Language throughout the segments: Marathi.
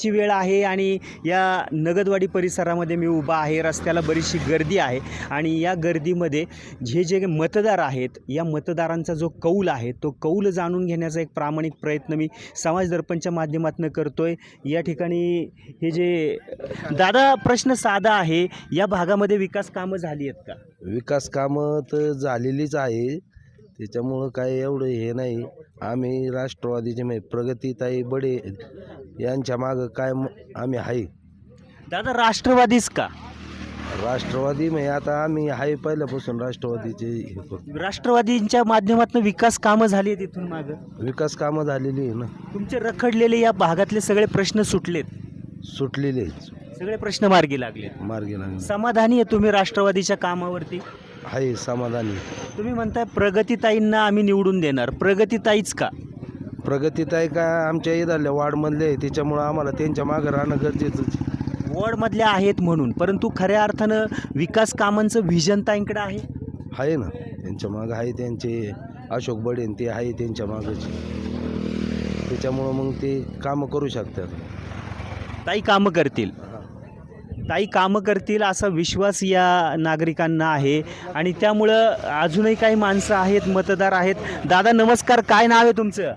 दुपारची वेळ आहे आणि या नगदवाडी परिसरामध्ये मी उभा आहे. रस्त्याला बरीचशी गर्दी आहे आणि या गर्दीमध्ये जे जे मतदार आहेत या मतदारांचा जो कौल आहे तो कौल जाणून घेण्याचा एक प्रामाणिक प्रयत्न मी समाज दर्पणच्या माध्यमातून आहे या ठिकाणी हे जे दादा प्रश्न साधा आहे या भागामध्ये विकास कामं झाली आहेत का? विकास कामं तर झालेलीच आहे. त्याच्यामुळं काय एवढं हे नाही. आम्ही राष्ट्रवादीचे म्हणजे प्रगतीताई बडे यांच्या मागं काय आम्ही आहे. दादा राष्ट्रवादीच का? राष्ट्रवादी म्हणजे आता आम्ही आहे पहिल्यापासून राष्ट्रवादीचे हे राष्ट्रवादींच्या माध्यमातून विकास कामं झाली आहेत इथून मागं? विकास कामं झालेली आहे ना. तुमचे रखडलेले या भागातले सगळे प्रश्न सुटलेत. सुटलेले. सगळे प्रश्न मार्गी लागलेत. मार्गी लागले समाधानी आहे तुम्ही राष्ट्रवादीच्या कामावरती? आहे समाधानी तुम्ही म्हणताय प्रगतीताईंना आम्ही निवडून देणार. प्रगतीताईच का? प्रगतीताई काय आमच्या इथल्या वार्डमधले आहे त्याच्यामुळं आम्हाला त्यांच्या मागं राहणं गरजेचंच आहे. वॉर्डमधल्या आहेत म्हणून परंतु खऱ्या अर्थानं विकास कामांचं व्हिजन ताईंकडे आहे? आहे ना. त्यांच्या मागं आहे त्यांचे अशोक बडेन ते आहे त्यांच्या मागच. त्याच्यामुळं मग ते कामं करू शकतात. ताई कामं करतील. ताई कामं करतील असा विश्वास या नागरिकांना आहे. आणि त्यामुळं अजूनही काही माणसं आहेत मतदार आहेत. दादा नमस्कार. काय नाव आहे तुमचं?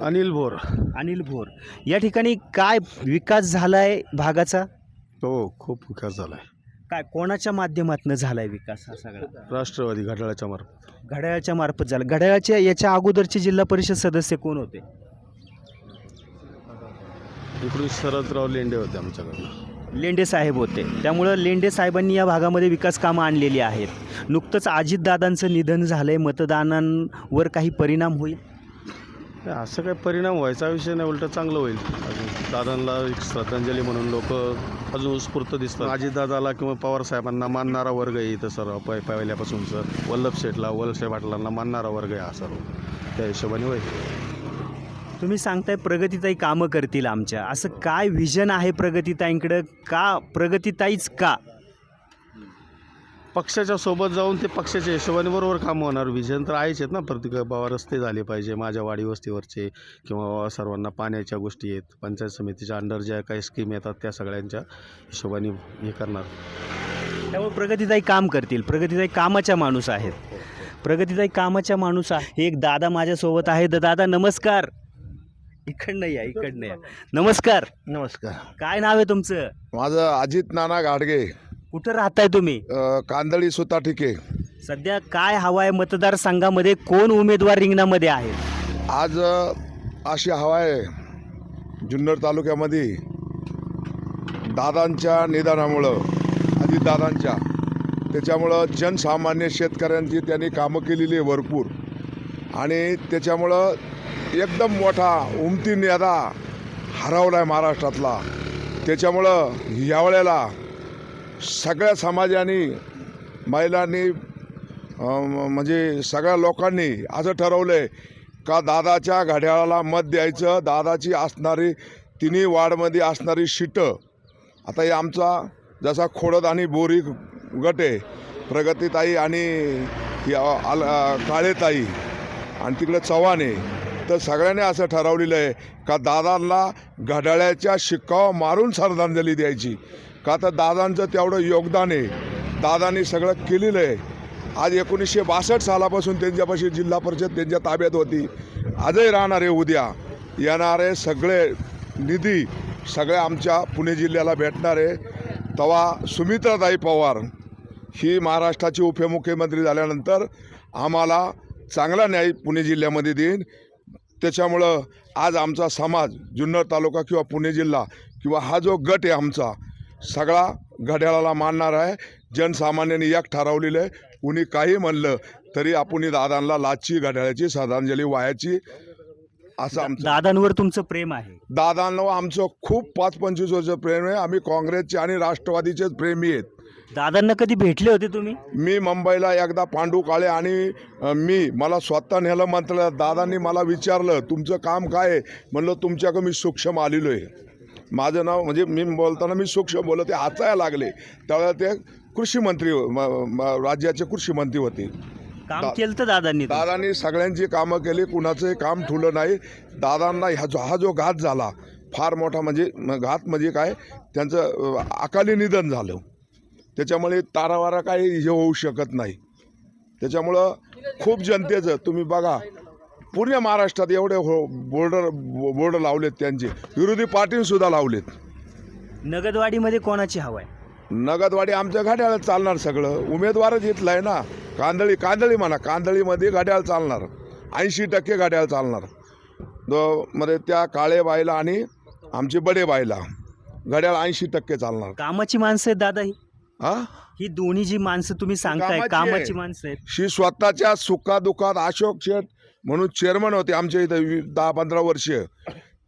अनिल भोर. अनिल भोर. या ठिकाणी काय विकास झालाय भागाचा? हो खूप विकास झाला आहे काय कोणाच्या माध्यमातून झालाय विकास हा सगळा? राष्ट्रवादी घड्याळाच्या मार्फत. घड्याळाच्या मार्फत झाला. घड्याळाच्या याच्या अगोदरचे जिल्हा परिषद सदस्य कोण होते? इकडून शरदराव लेंडे होते आमच्याकडनं. लेंडे साहेब होते. त्यामुळं लेंडे साहेबांनी या भागामध्ये विकास कामं आणलेली आहेत. नुकतंच अजितदादांचं निधन झालं आहे मतदानांवर काही परिणाम होईल? असं काही परिणाम व्हायचा विषय नाही. उलटं चांगलं होईल. अजून दादांना एक श्रद्धांजली म्हणून लोक अजून उत्स्फूर्त दिसतात. अजितदादाला किंवा पवार साहेबांना मानणारा वर्ग आहे इथं सर्व. पै सर वल्लभ शेठला वल्लभसाहेब पाटलांना मानणारा वर्ग आहे हा सर्व. त्या हिशोबाने होईल. तुम्ही सांगताय प्रगतीताई कामं करतील आमच्या. असं काय व्हिजन आहे प्रगतीताईंकडं? का प्रगतीताईच का? पक्षाच्या सोबत जाऊन ते पक्षाच्या हिशोबाने बरोबर कामं होणार. विजन तर आहेच आहेत ना. प्रत्येक बाबा रस्ते झाले पाहिजे. माझ्या वाडी वस्तीवरचे किंवा बाबा सर्वांना पाण्याच्या गोष्टी आहेत. पंचायत समितीच्या अंडर ज्या काही स्कीम येतात त्या सगळ्यांच्या हिशोबाने हे करणार. त्यामुळे प्रगतीताई काम करतील. प्रगतीताई कामाच्या माणूस आहेत. प्रगतीताई कामाच्या माणूस आहे एक दादा माझ्यासोबत आहे. दादा नमस्कार. इकडनं या इकडनं या नमस्कार. नमस्कार. काय नाव आहे तुमचं? माझं अजित नाना गाडगे. कुठं राहताय तुम्ही? अ, कांदळी सुता ठिके. सध्या काय हवा आहे मतदारसंघामध्ये? कोण उमेदवार रिंगणामध्ये आहेत आज अ, अशी हवा आहे जुन्नर तालुक्यामध्ये दादांच्या निदानामुळं अजितदादांच्या त्याच्यामुळं जनसामान्य शेतकऱ्यांची त्यांनी कामं केलेली आहे भरपूर. आणि त्याच्यामुळं एकदम मोठा उमती नेता हरवला आहे महाराष्ट्रातला. त्याच्यामुळं यावेळेला सगळ्या समाजाने महिलांनी म्हणजे सगळ्या लोकांनी असं ठरवलं आहे का दादाच्या घड्याळाला मत द्यायचं. दादाची असणारी तिन्ही वार्डमध्ये असणारी शिटं. आता हे आमचा जसा खोडद आणि बोरी गट आहे प्रगतीताई आणि काळेताई. आणि तिकडं चव्हाण आहे. तर सगळ्यांनी असं ठरवलेलं आहे का दादांना घड्याळ्याच्या शिक्कावा मारून श्रद्धांजली द्यायची. का तर दादांचं तेवढं योगदान आहे. दादांनी सगळं केलेलं आहे. आज एकोणीसशे बासष्ट सालापासून त्यांच्यापाशी जिल्हा परिषद त्यांच्या ताब्यात होती. आजही राहणार आहे उद्या. येणारे सगळे निधी सगळे आमच्या पुणे जिल्ह्याला भेटणार आहे. तेव्हा सुमित्राताई पवार ही महाराष्ट्राची उपमुख्यमंत्री झाल्यानंतर आम्हाला चांगला न्याय पुणे जिल्ह्यामध्ये देईन. त्याच्यामुळं आज आमचा समाज जुन्नर तालुका किंवा पुणे जिल्हा किंवा हा जो गट आहे आमचा सगळा घड्याळाला मानणार आहे. जनसामान्यांनी एक ठरवलेलं आहे कुणी काही म्हणलं तरी आपण दादांना लाचची घड्याळाची श्रद्धांजली वायाची असं आमचं दादांवर तुमचं प्रेम आहे. दादांना आमचं खूप पाच पंचवीस वर्ष प्रेम आहे. आम्ही काँग्रेसचे आणि राष्ट्रवादीचेच प्रेमी आहेत. दादांना कधी भेटले होते तुम्ही? मी मुंबईला एकदा पांडू काळे आणि अ, मी मला स्वतः नेलं मंत्रालयात दादांनी मला विचारलं तुमचं काम काय आहे? म्हणलं तुमच्याकडे मी सूक्ष्म आलेलो आहे. माझं नाव म्हणजे मी बोलताना मी सूक्ष्म बोलत ते हसायला लागले. त्यावेळेला ते कृषी मंत्री म- म- राज्याचे कृषी मंत्री होते. काम दा- केलं तर दादांनी. दादांनी सगळ्यांची कामं केली कुणाचंही काम ठुलं नाही. दादांना ह्या जो हा जो घात झाला फार मोठा म्हणजे म- घात म्हणजे काय? त्यांचं अ, अकाली निधन झालं. त्याच्यामुळे तारावारा काही हे होऊ शकत नाही. त्याच्यामुळं खूप जनतेचं तुम्ही बघा पूर्ण महाराष्ट्रात एवढे हो बोर्डर बोर्ड लावलेत त्यांचे. विरोधी पार्टींसुद्धा लावलेत. नगदवाडीमध्ये कोणाची हवा आहे नगदवाडी आमच्या गाड्याला चालणार सगळं. उमेदवारच इथलं आहे ना. कांदळी कांदळी म्हणा कांदळीमध्ये गाड्याला चालणार. ऐंशी टक्के गाड्याला चालणार. दो मध्ये त्या काळे बायला आणि आमचे बडे बायला गाड्याला ऐंशी टक्के चालणार. कामाची माणसं आहेत दादा ही हा? ही दोन्ही जी माणसं तुम्ही सांगताय कामाची आहे. कामाची माणसं आहेत. शी स्वतःच्या सुखादुखात अशोक शेठ म्हणून चेअरमन होते आमच्या इथं वी- दहा पंधरा वर्ष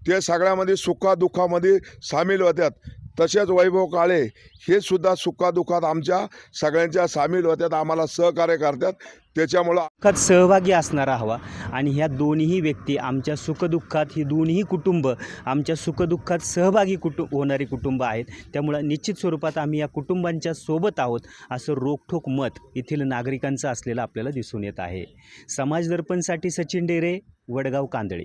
ते सगळ्यामध्ये सुखादुखामध्ये सामील होत्यात. तसेच वैभव काळे हे सुद्धा सुखादुखात आमच्या सगळ्यांच्या सामील होत्यात आम्हाला सहकार्य करतात. त्याच्यामुळं दुःखात सहभागी असणारा हवा. आणि ह्या दोन्ही व्यक्ती आमच्या सुखदुःखात ही दोन्ही कुटुंब आमच्या सुखदुःखात सहभागी कुटुं होणारी कुटुंब आहेत. त्यामुळं निश्चित स्वरूपात आम्ही या कुटुंबांच्या सोबत आहोत असं रोखठोक मत येथील नागरिकांचं असलेलं आपल्याला दिसून येत आहे. समाजदर्पणसाठी सचिन डेरे वडगाव कांदळी.